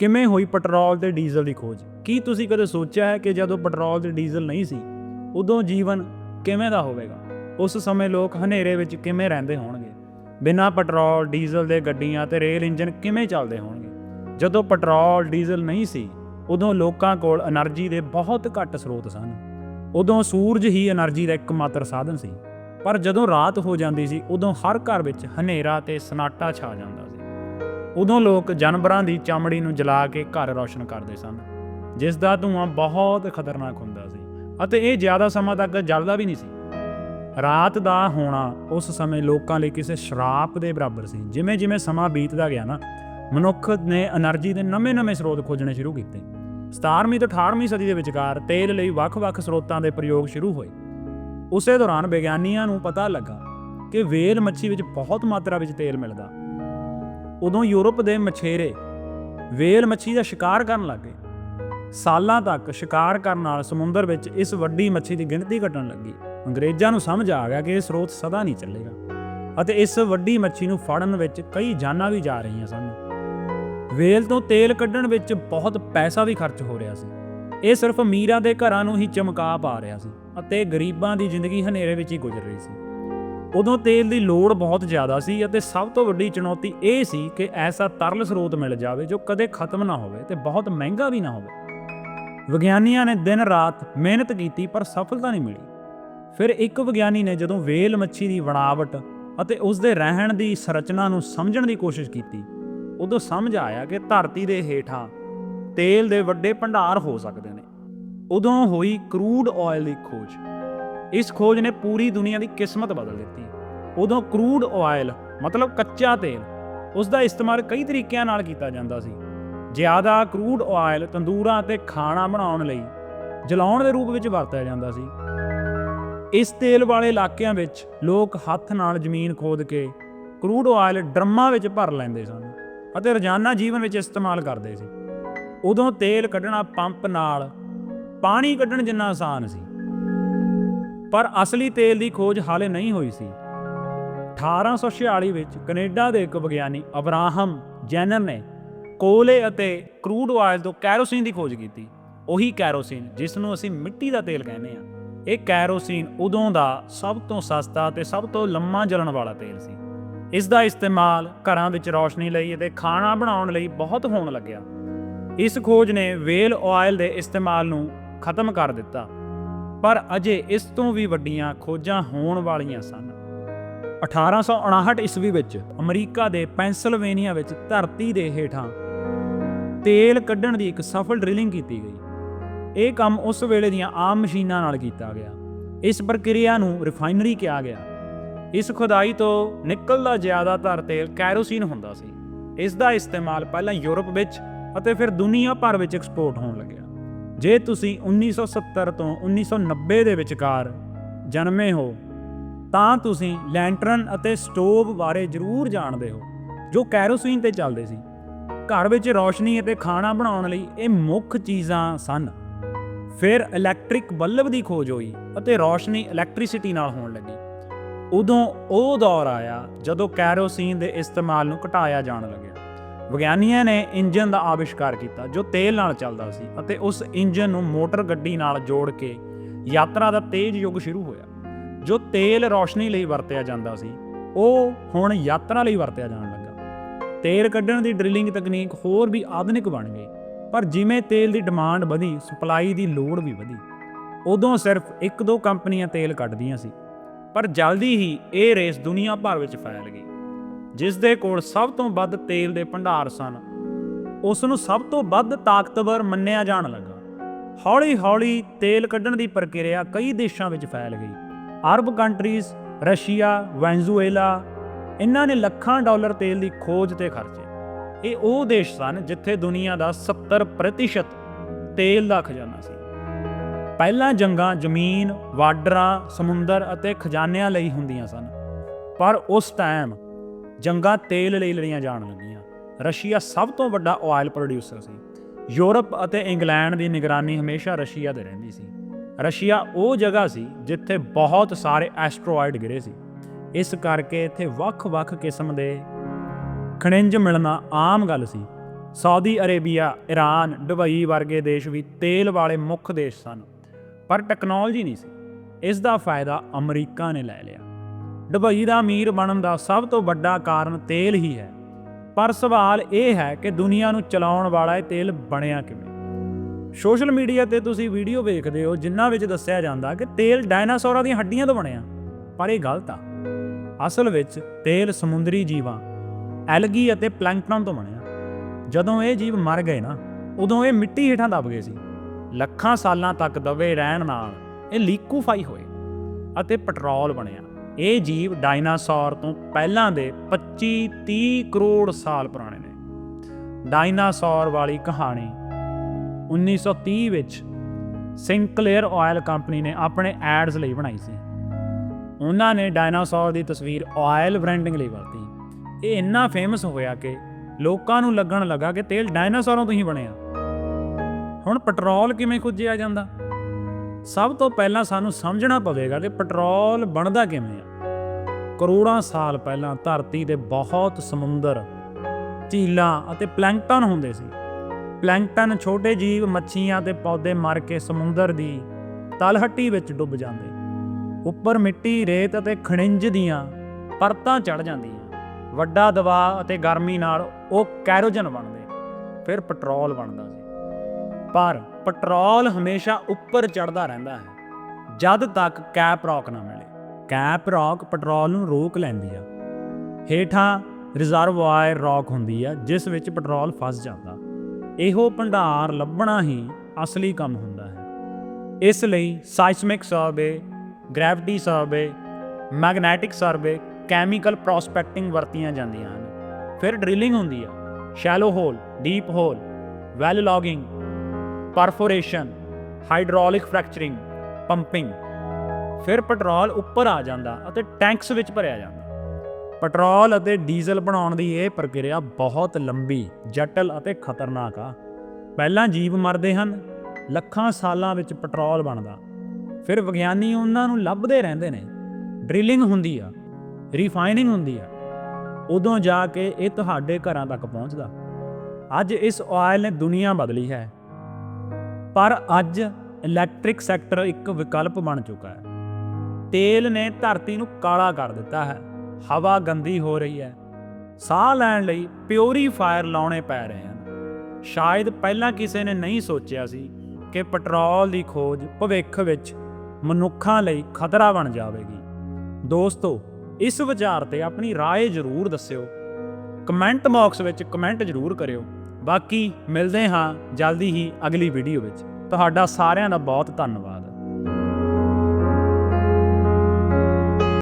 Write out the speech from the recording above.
ਕਿਵੇਂ ਹੋਈ ਪੈਟਰੋਲ ਤੇ ਡੀਜ਼ਲ ਦੀ ਖੋਜ? ਕੀ ਤੁਸੀਂ ਕਦੇ ਸੋਚਿਆ ਹੈ ਕਿ ਜਦੋਂ ਪੈਟਰੋਲ ਤੇ ਡੀਜ਼ਲ ਨਹੀਂ ਸੀ, ਉਦੋਂ ਜੀਵਨ ਕਿਵੇਂ ਦਾ ਹੋਵੇਗਾ? ਉਸ ਸਮੇਂ ਲੋਕ ਹਨੇਰੇ ਵਿੱਚ ਕਿਵੇਂ ਰਹਿੰਦੇ ਹੋਣਗੇ? ਬਿਨਾਂ ਪੈਟਰੋਲ, ਡੀਜ਼ਲ ਦੇ ਗੱਡੀਆਂ ਤੇ ਰੇਲ ਇੰਜਨ ਕਿਵੇਂ ਚੱਲਦੇ ਹੋਣਗੇ? ਜਦੋਂ ਪੈਟਰੋਲ, ਡੀਜ਼ਲ ਨਹੀਂ ਸੀ, ਉਦੋਂ ਲੋਕਾਂ ਕੋਲ એનર્ਜੀ ਦੇ ਬਹੁਤ ਘੱਟ ਸਰੋਤ ਸਨ। ਉਦੋਂ ਸੂਰਜ ਹੀ એનર્ਜੀ ਦਾ ਇੱਕਮਾਤਰ ਸਾਧਨ ਸੀ। ਪਰ ਜਦੋਂ ਰਾਤ ਹੋ ਜਾਂਦੀ ਸੀ, ਉਦੋਂ ਹਰ ਘਰ ਵਿੱਚ ਹਨੇਰਾ ਤੇ ਸਨਾਟਾ ਛਾ ਜਾਂਦਾ ਉਦੋਂ ਲੋਕ ਜਾਨਵਰਾਂ ਦੀ ਚਮੜੀ ਨੂੰ ਜਲਾ ਕੇ ਘਰ ਰੌਸ਼ਨ ਕਰਦੇ ਸਨ, ਜਿਸ ਦਾ ਧੂਆਂ ਬਹੁਤ ਖਤਰਨਾਕ ਹੁੰਦਾ ਸੀ ਅਤੇ ਇਹ ਜ਼ਿਆਦਾ ਸਮਾਂ ਤੱਕ ਜਲਦਾ ਵੀ ਨਹੀਂ ਸੀ। ਰਾਤ ਦਾ ਹੋਣਾ ਉਸ ਸਮੇਂ ਲੋਕਾਂ ਲਈ ਕਿਸੇ ਸ਼ਰਾਪ ਦੇ ਬਰਾਬਰ ਸੀ। ਜਿਵੇਂ ਜਿਵੇਂ ਸਮਾਂ ਬੀਤਦਾ ਗਿਆ ਨਾ, ਮਨੁੱਖ ਨੇ એનર્ਜੀ ਦੇ ਨਵੇਂ-ਨਵੇਂ ਸਰੋਤ ਖੋਜਣੇ ਸ਼ੁਰੂ ਕੀਤੇ। 17ਵੀਂ ਤੇ 18ਵੀਂ ਸਦੀ ਦੇ ਵਿਚਕਾਰ ਤੇਲ ਲਈ ਵੱਖ-ਵੱਖ ਸਰੋਤਾਂ ਦੇ ਪ੍ਰਯੋਗ ਸ਼ੁਰੂ ਹੋਏ। ਉਸੇ ਦੌਰਾਨ ਵਿਗਿਆਨੀਆਂ ਨੂੰ ਪਤਾ ਲੱਗਾ ਕਿ ਵੇਲ ਮੱਛੀ ਵਿੱਚ ਬਹੁਤ ਮਾਤਰਾ ਵਿੱਚ ਤੇਲ ਮਿਲਦਾ। ਉਦੋਂ ਯੂਰਪ ਦੇ ਮਛੇਰੇ ਵੇਲ ਮੱਛੀ ਦਾ ਸ਼ਿਕਾਰ ਕਰਨ ਲੱਗੇ ਸਾਲਾਂ ਤੱਕ ਸ਼ਿਕਾਰ ਕਰਨ ਨਾਲ ਸਮੁੰਦਰ ਵਿੱਚ ਇਸ ਵੱਡੀ ਮੱਛੀ ਦੀ ਗਿਣਤੀ ਘਟਣ ਲੱਗੀ। ਅੰਗਰੇਜ਼ਾਂ ਨੂੰ ਸਮਝ ਆ ਗਿਆ ਕਿ ਇਹ ਸਰੋਤ ਸਦਾ ਨਹੀਂ ਚੱਲੇਗਾ ਅਤੇ ਇਸ ਵੱਡੀ ਮੱਛੀ ਨੂੰ ਫੜਨ ਵਿੱਚ ਕਈ ਜਾਨਾਂ ਵੀ ਜਾ ਰਹੀਆਂ ਸਨ। ਵੇਲ ਤੋਂ ਤੇਲ ਕੱਢਣ ਵਿੱਚ ਬਹੁਤ ਪੈਸਾ ਵੀ ਖਰਚ ਹੋ ਰਿਹਾ ਸੀ। ਇਹ ਸਿਰਫ ਅਮੀਰਾਂ ਦੇ ਘਰਾਂ ਨੂੰ ਹੀ ਚਮਕਾ ਪਾ ਰਿਹਾ ਸੀ ਅਤੇ ਗਰੀਬਾਂ ਦੀ ਜ਼ਿੰਦਗੀ ਹਨੇਰੇ ਵਿੱਚ ਹੀ ਗੁਜ਼ਰ ਰਹੀ ਸੀ। ਉਦੋਂ ਤੇਲ ਦੀ ਲੋੜ ਬਹੁਤ ਜ਼ਿਆਦਾ ਸੀ ਅਤੇ ਸਭ ਤੋਂ ਵੱਡੀ ਚੁਣੌਤੀ ਇਹ ਸੀ ਕਿ ਐਸਾ ਤਰਲ ਸਰੋਤ ਮਿਲ ਜਾਵੇ ਜੋ ਕਦੇ ਖਤਮ ਨਾ ਹੋਵੇ ਤੇ ਬਹੁਤ ਮਹਿੰਗਾ ਵੀ ਨਾ ਹੋਵੇ। ਵਿਗਿਆਨੀਆਂ ਨੇ ਦਿਨ ਰਾਤ ਮਿਹਨਤ ਕੀਤੀ ਪਰ ਸਫਲਤਾ ਨਹੀਂ ਮਿਲੀ। ਫਿਰ ਇੱਕ ਵਿਗਿਆਨੀ ਨੇ ਜਦੋਂ ਵੇਲ ਮੱਛੀ ਦੀ ਬਣਾਵਟ ਅਤੇ ਉਸ ਦੇ ਰਹਿਣ ਦੀ ਸੰਰਚਨਾ ਨੂੰ ਸਮਝਣ ਦੀ ਕੋਸ਼ਿਸ਼ ਕੀਤੀ, ਉਦੋਂ ਸਮਝ ਆਇਆ ਕਿ ਧਰਤੀ ਦੇ ਹੇਠਾਂ ਤੇਲ ਦੇ ਵੱਡੇ ਭੰਡਾਰ ਹੋ ਸਕਦੇ ਨੇ। ਉਦੋਂ ਹੋਈ ਕਰੂਡ ਆਇਲ ਦੀ ਖੋਜ। ਇਸ ਖੋਜ ਨੇ ਪੂਰੀ ਦੁਨੀਆ ਦੀ ਕਿਸਮਤ ਬਦਲ ਦਿੱਤੀ। ਉਦੋਂ ਕਰੂਡ ਆਇਲ ਮਤਲਬ ਕੱਚਾ ਤੇਲ ਉਸ ਦਾ ਇਸਤੇਮਾਲ ਕਈ ਤਰੀਕਿਆਂ ਨਾਲ ਕੀਤਾ ਜਾਂਦਾ ਸੀ। ਜ਼ਿਆਦਾ ਕਰੂਡ ਆਇਲ ਤੰਦੂਰਾਂ ਅਤੇ ਖਾਣਾ ਬਣਾਉਣ ਲਈ ਜਲਾਉਣ ਦੇ ਰੂਪ ਵਿੱਚ ਵਰਤਿਆ ਜਾਂਦਾ ਸੀ। ਇਸ ਤੇਲ ਵਾਲੇ ਇਲਾਕਿਆਂ ਵਿੱਚ ਲੋਕ ਹੱਥ ਨਾਲ ਜ਼ਮੀਨ ਖੋਦ ਕੇ ਕਰੂਡ ਆਇਲ ਡਰਮਾਂ ਵਿੱਚ ਭਰ ਲੈਂਦੇ ਸਨ ਅਤੇ ਰੋਜ਼ਾਨਾ ਜੀਵਨ ਵਿੱਚ ਇਸਤੇਮਾਲ ਕਰਦੇ ਸੀ। ਉਦੋਂ ਤੇਲ ਕੱਢਣਾ ਪੰਪ ਨਾਲ ਪਾਣੀ ਕੱਢਣ ਜਿੰਨਾ ਆਸਾਨ ਸੀ। ਪਰ ਅਸਲੀ ਤੇਲ ਦੀ ਖੋਜ ਹਾਲੇ ਨਹੀਂ ਹੋਈ ਸੀ। 1846 ਵਿੱਚ ਕੈਨੇਡਾ ਦੇ ਇੱਕ ਵਿਗਿਆਨੀ ਅਬਰਾਹਮ ਜੈਨਰ ਨੇ ਕੋਲੇ ਅਤੇ ਕਰੂਡ ਆਇਲ ਤੋਂ ਕੈਰੋਸੀਨ ਦੀ ਖੋਜ ਕੀਤੀ। ਉਹੀ ਕੈਰੋਸੀਨ ਜਿਸ ਨੂੰ ਅਸੀਂ ਮਿੱਟੀ ਦਾ ਤੇਲ ਕਹਿੰਦੇ ਆ ਇਹ ਕੈਰੋਸੀਨ ਉਦੋਂ ਦਾ ਸਭ ਤੋਂ ਸਸਤਾ ਤੇ ਸਭ ਤੋਂ ਲੰਮਾ ਜਲਣ ਵਾਲਾ ਤੇਲ ਸੀ। ਇਸ ਦਾ ਇਸਤੇਮਾਲ ਘਰਾਂ ਵਿੱਚ ਰੌਸ਼ਨੀ ਲਈ ਅਤੇ ਖਾਣਾ ਬਣਾਉਣ ਲਈ ਬਹੁਤ ਹੋਣ ਲੱਗਿਆ। ਇਸ ਖੋਜ ਨੇ ਵੇਲ ਆਇਲ ਦੇ ਇਸਤੇਮਾਲ ਨੂੰ ਖਤਮ ਕਰ ਦਿੱਤਾ। ਪਰ ਅਜੇ ਇਸ ਤੋਂ ਵੀ ਵੱਡੀਆਂ ਖੋਜਾਂ ਹੋਣ ਵਾਲੀਆਂ ਸਨ। 1859 ਈਸਵੀ ਵਿੱਚ ਅਮਰੀਕਾ ਦੇ ਪੈਂਸਿਲਵੇਨੀਆ ਵਿੱਚ ਧਰਤੀ ਦੇ ਹੇਠਾਂ ਤੇਲ ਕੱਢਣ ਦੀ ਇੱਕ ਸਫਲ ਡ੍ਰਿਲਿੰਗ ਕੀਤੀ ਗਈ। ਇਹ ਕੰਮ ਉਸ ਵੇਲੇ ਦੀਆਂ ਆਮ ਮਸ਼ੀਨਾਂ ਨਾਲ ਕੀਤਾ ਗਿਆ। ਇਸ ਪ੍ਰਕਿਰਿਆ ਨੂੰ ਰਿਫਾਈਨਰੀ ਕਿਹਾ ਗਿਆ। ਇਸ ਖੁਦਾਈ ਤੋਂ ਨਿਕਲਦਾ ਜ਼ਿਆਦਾਤਰ ਤੇਲ ਕੈਰੋਸੀਨ ਹੁੰਦਾ ਸੀ। ਇਸ ਦਾ ਇਸਤੇਮਾਲ ਪਹਿਲਾਂ ਯੂਰਪ ਵਿੱਚ ਅਤੇ ਫਿਰ ਦੁਨੀਆ ਭਰ ਵਿੱਚ ਐਕਸਪੋਰਟ ਹੋਣ ਲੱਗਿਆ। ਜੇ ਤੁਸੀਂ 1970 ਤੋਂ 1990 ਦੇ ਵਿਚਕਾਰ ਜਨਮੇ ਹੋ, ਤਾਂ ਤੁਸੀਂ ਲੈਂਟਰਨ ਅਤੇ ਸਟੋਵ ਬਾਰੇ ਜ਼ਰੂਰ ਜਾਣਦੇ ਹੋ, ਜੋ ਕੈਰੋਸੀਨ ਤੇ ਚੱਲਦੇ ਸੀ। ਘਰ ਵਿੱਚ ਰੌਸ਼ਨੀ ਅਤੇ ਖਾਣਾ ਬਣਾਉਣ ਲਈ ਇਹ ਮੁੱਖ ਚੀਜ਼ਾਂ ਸਨ। ਫਿਰ ਇਲੈਕਟ੍ਰਿਕ ਬਲਬ ਦੀ ਖੋਜ ਹੋਈ ਅਤੇ ਰੌਸ਼ਨੀ ਇਲੈਕਟ੍ਰਿਸਿਟੀ ਨਾਲ ਹੋਣ ਲੱਗੀ। ਉਦੋਂ ਉਹ ਦੌਰ ਆਇਆ ਜਦੋਂ ਕੈਰੋਸੀਨ ਦੇ ਇਸਤੇਮਾਲ ਨੂੰ ਘਟਾਇਆ ਜਾਣ ਲੱਗਿਆ। ਵਿਗਿਆਨੀਆਂ ਨੇ ਇੰਜਨ ਦਾ ਆਵਿਸ਼ਕਾਰ ਕੀਤਾ, ਜੋ ਤੇਲ ਨਾਲ ਚੱਲਦਾ ਸੀ ਅਤੇ ਉਸ ਇੰਜਨ ਨੂੰ ਮੋਟਰ ਗੱਡੀ ਨਾਲ ਜੋੜ ਕੇ ਯਾਤਰਾ ਦਾ ਤੇਜ਼ ਯੁੱਗ ਸ਼ੁਰੂ ਹੋਇਆ। ਜੋ ਤੇਲ ਰੌਸ਼ਨੀ ਲਈ ਵਰਤਿਆ ਜਾਂਦਾ ਸੀ, ਉਹ ਹੁਣ ਯਾਤਰਾ ਲਈ ਵਰਤਿਆ ਜਾਣ ਲੱਗਾ। ਤੇਲ ਕੱਢਣ ਦੀ ਡ੍ਰਿਲਿੰਗ ਤਕਨੀਕ ਹੋਰ ਵੀ ਆਧੁਨਿਕ ਬਣ ਗਈ, ਪਰ ਜਿਵੇਂ ਤੇਲ ਦੀ ਡਿਮਾਂਡ ਵਧੀ, ਸਪਲਾਈ ਦੀ ਲੋੜ ਵੀ ਵਧੀ। ਉਦੋਂ ਸਿਰਫ ਇੱਕ ਦੋ ਕੰਪਨੀਆਂ ਤੇਲ ਕੱਢਦੀਆਂ ਸੀ, ਪਰ ਜਲਦੀ ਹੀ ਇਹ ਰੇਸ ਦੁਨੀਆ ਭਰ ਵਿੱਚ ਫੈਲ ਗਈ। ਜਿਸ ਦੇ ਕੋਲ ਸਭ ਤੋਂ ਵੱਧ ਤੇਲ ਦੇ ਭੰਡਾਰ ਸਨ। ਉਸ ਨੂੰ ਸਭ ਤੋਂ ਵੱਧ ਤਾਕਤਵਰ ਮੰਨਿਆ ਜਾਣ ਲੱਗਾ। ਹੌਲੀ-ਹੌਲੀ ਤੇਲ ਕੱਢਣ ਦੀ ਪ੍ਰਕਿਰਿਆ ਕਈ ਦੇਸ਼ਾਂ ਵਿੱਚ ਫੈਲ ਗਈ। ਅਰਬ ਕੰਟਰੀਜ਼ ਰਸ਼ੀਆ ਵੈਨਜ਼ੂਏਲਾ ਇਹਨਾਂ ਨੇ ਲੱਖਾਂ ਡਾਲਰ ਤੇਲ ਦੀ ਖੋਜ ਤੇ ਖਰਚੇ। ਇਹ ਉਹ ਦੇਸ਼ ਸਨ ਜਿੱਥੇ ਦੁਨੀਆ ਦਾ 70% ਤੇਲ ਦਾ ਖਜ਼ਾਨਾ ਸੀ। ਪਹਿਲਾਂ ਜੰਗਾਂ ਜ਼ਮੀਨ, ਵਾਡਰਾਂ, ਸਮੁੰਦਰ ਅਤੇ ਖਜ਼ਾਨਿਆਂ ਲਈ ਹੁੰਦੀਆਂ ਸਨ। ਪਰ ਉਸ ਟਾਈਮ ਜੰਗਾਂ ਤੇਲ ਲਈ ਲੜੀਆਂ ਜਾਣ ਲੱਗੀਆਂ। ਰਸ਼ੀਆ ਸਭ ਤੋਂ ਵੱਡਾ ਆਇਲ ਪ੍ਰੋਡਿਊਸਰ ਸੀ। ਯੂਰਪ ਅਤੇ ਇੰਗਲੈਂਡ ਦੀ ਨਿਗਰਾਨੀ ਹਮੇਸ਼ਾ ਰਸ਼ੀਆ ਤੇ ਰਹਿੰਦੀ ਸੀ। ਰਸ਼ੀਆ ਉਹ ਜਗ੍ਹਾ ਸੀ ਜਿੱਥੇ ਬਹੁਤ ਸਾਰੇ ਐਸਟਰੋਇਡ ਗਿਰੇ ਸੀ। ਇਸ ਕਰਕੇ ਇੱਥੇ ਵੱਖ-ਵੱਖ ਕਿਸਮ ਦੇ ਖਣਿਜ ਮਿਲਣਾ ਆਮ ਗੱਲ ਸੀ। ਸਾਊਦੀ ਅਰੇਬੀਆ ਈਰਾਨ ਦੁਬਈ ਵਰਗੇ ਦੇਸ਼ ਵੀ ਤੇਲ ਵਾਲੇ ਮੁੱਖ ਦੇਸ਼ ਸਨ। ਪਰ ਟੈਕਨੋਲੋਜੀ ਨਹੀਂ ਸੀ। ਇਸ ਦਾ ਫਾਇਦਾ ਅਮਰੀਕਾ ਨੇ ਲੈ ਲਿਆ। ਡੁਬਈ ਦਾ ਅਮੀਰ ਬਣਨ ਦਾ ਸਭ ਤੋਂ ਵੱਡਾ ਕਾਰਨ ਤੇਲ ਹੀ ਹੈ। ਪਰ ਸਵਾਲ ਇਹ ਹੈ ਕਿ ਦੁਨੀਆ ਨੂੰ ਚਲਾਉਣ ਵਾਲਾ ਇਹ ਤੇਲ ਬਣਿਆ ਕਿਵੇਂ? ਸੋਸ਼ਲ ਮੀਡੀਆ ਤੇ ਤੁਸੀਂ ਵੀਡੀਓ ਵੇਖਦੇ ਹੋ, ਜਿਨ੍ਹਾਂ ਵਿੱਚ ਦੱਸਿਆ ਜਾਂਦਾ ਕਿ ਤੇਲ ਡਾਇਨਾਸੌਰਾਂ ਦੀਆਂ ਹੱਡੀਆਂ ਤੋਂ ਬਣਿਆ। ਪਰ ਇਹ ਗਲਤ ਆ। ਅਸਲ ਵਿੱਚ ਤੇਲ ਸਮੁੰਦਰੀ ਜੀਵਾਂ, ਐਲਗੀ ਅਤੇ ਪਲੈਂਕਟਨ ਤੋਂ ਬਣਿਆ। ਜਦੋਂ ਇਹ ਜੀਵ ਮਰ ਗਏ ਨਾ, ਉਦੋਂ ਇਹ ਮਿੱਟੀ ਹੇਠਾਂ ਦਬ ਗਏ ਸੀ। ਲੱਖਾਂ ਸਾਲਾਂ ਤੱਕ ਦਬੇ ਰਹਿਣ ਨਾਲ ਇਹ ਲੀਕੂਫਾਈ ਹੋਏ ਅਤੇ ਪੈਟਰੋਲ ਬਣਿਆ। ਇਹ ਜੀਵ ਡਾਇਨਾਸੌਰ ਤੋਂ ਪਹਿਲਾਂ ਦੇ 25-30 ਕਰੋੜ ਸਾਲ ਪੁਰਾਣੇ ਨੇ। ਡਾਇਨਾਸੌਰ ਵਾਲੀ ਕਹਾਣੀ 1930 ਵਿੱਚ ਸਿੰਕਲੇਅਰ ਆਇਲ ਕੰਪਨੀ ਨੇ ਆਪਣੇ ਐਡਸ ਲਈ ਬਣਾਈ ਸੀ। ਉਹਨਾਂ ਨੇ ਡਾਇਨਾਸੌਰ ਦੀ ਤਸਵੀਰ ਆਇਲ ਬ੍ਰਾਂਡਿੰਗ ਲਈ ਵਰਤੀ। ਇਹ ਇੰਨਾ ਫੇਮਸ ਹੋਇਆ ਕਿ ਲੋਕਾਂ ਨੂੰ ਲੱਗਣ ਲੱਗਾ ਕਿ ਤੇਲ ਡਾਇਨਾਸੌਰਾਂ ਤੋਂ ਹੀ ਬਣਿਆ। ਹੁਣ ਪੈਟਰੋਲ ਕਿਵੇਂ ਖੁੱਜਿਆ ਜਾਂਦਾ? ਸਭ ਤੋਂ ਪਹਿਲਾਂ ਸਾਨੂੰ ਸਮਝਣਾ ਪਵੇਗਾ ਕਿ ਪੈਟਰੋਲ ਬਣਦਾ ਕਿਵੇਂ ਆ। ਕਰੋੜਾਂ ਸਾਲ ਪਹਿਲਾਂ ਧਰਤੀ ਦੇ ਬਹੁਤ ਸਮੁੰਦਰ, ਝੀਲਾਂ ਅਤੇ ਪਲੈਂਕਟਨ ਹੁੰਦੇ ਸੀ। ਪਲੈਂਕਟਨ ਛੋਟੇ ਜੀਵ ਮੱਛੀਆਂ ਤੇ ਪੌਦੇ ਮਰ ਕੇ ਸਮੁੰਦਰ ਦੀ ਤਲਹੱਟੀ ਵਿੱਚ ਡੁੱਬ ਜਾਂਦੇ। ਉੱਪਰ ਮਿੱਟੀ, ਰੇਤ ਅਤੇ ਖਣਿਜ ਦੀਆਂ ਪਰਤਾਂ ਚੜ ਜਾਂਦੀਆਂ। ਵੱਡਾ ਦਬਾਅ ਅਤੇ ਗਰਮੀ ਨਾਲ ਉਹ ਕੈਰੋਜਨ ਬਣਦੇ, ਫਿਰ ਪੈਟਰੋਲ ਬਣਦਾ ਸੀ। ਪਰ ਪੈਟਰੋਲ ਹਮੇਸ਼ਾ ਉੱਪਰ ਚੜਦਾ ਰਹਿੰਦਾ ਹੈ। ਜਦ ਤੱਕ ਕੈਪ ਰੌਕ ਨਾ ਮਿਲੇ, ਕੈਪ ਰੌਕ ਪੈਟਰੋਲ ਨੂੰ ਰੋਕ ਲੈਂਦੀ ਆ। ਹੇਠਾਂ ਰਿਜ਼ਰਵਾਇਰ ਰੌਕ ਹੁੰਦੀ ਆ, ਜਿਸ ਵਿੱਚ ਪੈਟਰੋਲ ਫਸ ਜਾਂਦਾ। ਇਹੋ ਭੰਡਾਰ ਲੱਭਣਾ ਹੀ ਅਸਲੀ ਕੰਮ ਹੁੰਦਾ ਹੈ। ਇਸ ਲਈ seismic survey gravity survey magnetic survey chemical prospecting ਵਰਤੀਆਂ ਜਾਂਦੀਆਂ ਹਨ। ਫਿਰ ਡ੍ਰਿਲਿੰਗ ਹੁੰਦੀ ਆ shallow hole deep hole well logging perforation hydraulic fracturing pumping ਫਿਰ ਪੈਟਰੋਲ ਉੱਪਰ ਆ ਜਾਂਦਾ ਅਤੇ ਟੈਂਕਸ ਵਿੱਚ ਭਰਿਆ ਜਾਂਦਾ। ਪੈਟਰੋਲ ਅਤੇ ਡੀਜ਼ਲ ਬਣਾਉਣ ਦੀ ਇਹ ਪ੍ਰਕਿਰਿਆ ਬਹੁਤ ਲੰਬੀ, ਜਟਲ ਅਤੇ ਖਤਰਨਾਕ ਆ। ਪਹਿਲਾਂ ਜੀਵ ਮਰਦੇ ਹਨ, ਲੱਖਾਂ ਸਾਲਾਂ ਵਿੱਚ ਪੈਟਰੋਲ ਬਣਦਾ। ਫਿਰ ਵਿਗਿਆਨੀ ਉਹਨਾਂ ਨੂੰ ਲੱਭਦੇ ਰਹਿੰਦੇ ਨੇ। ਡ੍ਰਿਲਿੰਗ ਹੁੰਦੀ ਆ ਰਿਫਾਈਨਿੰਗ ਹੁੰਦੀ ਆ। ਉਦੋਂ ਜਾ ਕੇ ਇਹ ਤੁਹਾਡੇ ਘਰਾਂ ਤੱਕ ਪਹੁੰਚਦਾ। ਅੱਜ ਇਸ ਆਇਲ ਨੇ ਦੁਨੀਆ ਬਦਲੀ ਹੈ। ਪਰ ਅੱਜ ਇਲੈਕਟ੍ਰਿਕ ਸੈਕਟਰ ਇੱਕ ਵਿਕਲਪ ਬਣ ਚੁੱਕਾ ਹੈ ਤੇਲ ਨੇ ਧਰਤੀ ਨੂੰ ਕਾਲਾ ਕਰ ਦਿੱਤਾ ਹੈ ਹਵਾ ਗੰਦੀ ਹੋ ਰਹੀ ਹੈ ਸਾਹ ਲੈਣ ਲਈ ਪਿਉਰੀਫਾਇਰ ਲਾਉਣੇ ਪੈ ਰਹੇ ਹਨ ਸ਼ਾਇਦ ਪਹਿਲਾਂ ਕਿਸੇ ਨੇ ਨਹੀਂ ਸੋਚਿਆ ਸੀ ਕਿ ਪੈਟਰੋਲ ਦੀ ਖੋਜ ਭਵਿੱਖ ਵਿੱਚ ਮਨੁੱਖਾਂ ਲਈ ਖਤਰਾ ਬਣ ਜਾਵੇਗੀ ਦੋਸਤੋ ਇਸ ਵਿਚਾਰ ਤੇ ਆਪਣੀ رائے ਜ਼ਰੂਰ ਦੱਸਿਓ ਕਮੈਂਟ ਬਾਕਸ ਵਿੱਚ ਕਮੈਂਟ ਜ਼ਰੂਰ ਕਰਿਓ ਬਾਕੀ ਮਿਲਦੇ ਹਾਂ ਜਲਦੀ ਹੀ ਅਗਲੀ ਵੀਡੀਓ ਵਿੱਚ। ਤੁਹਾਡਾ ਸਾਰਿਆਂ ਦਾ ਬਹੁਤ ਧੰਨਵਾਦ।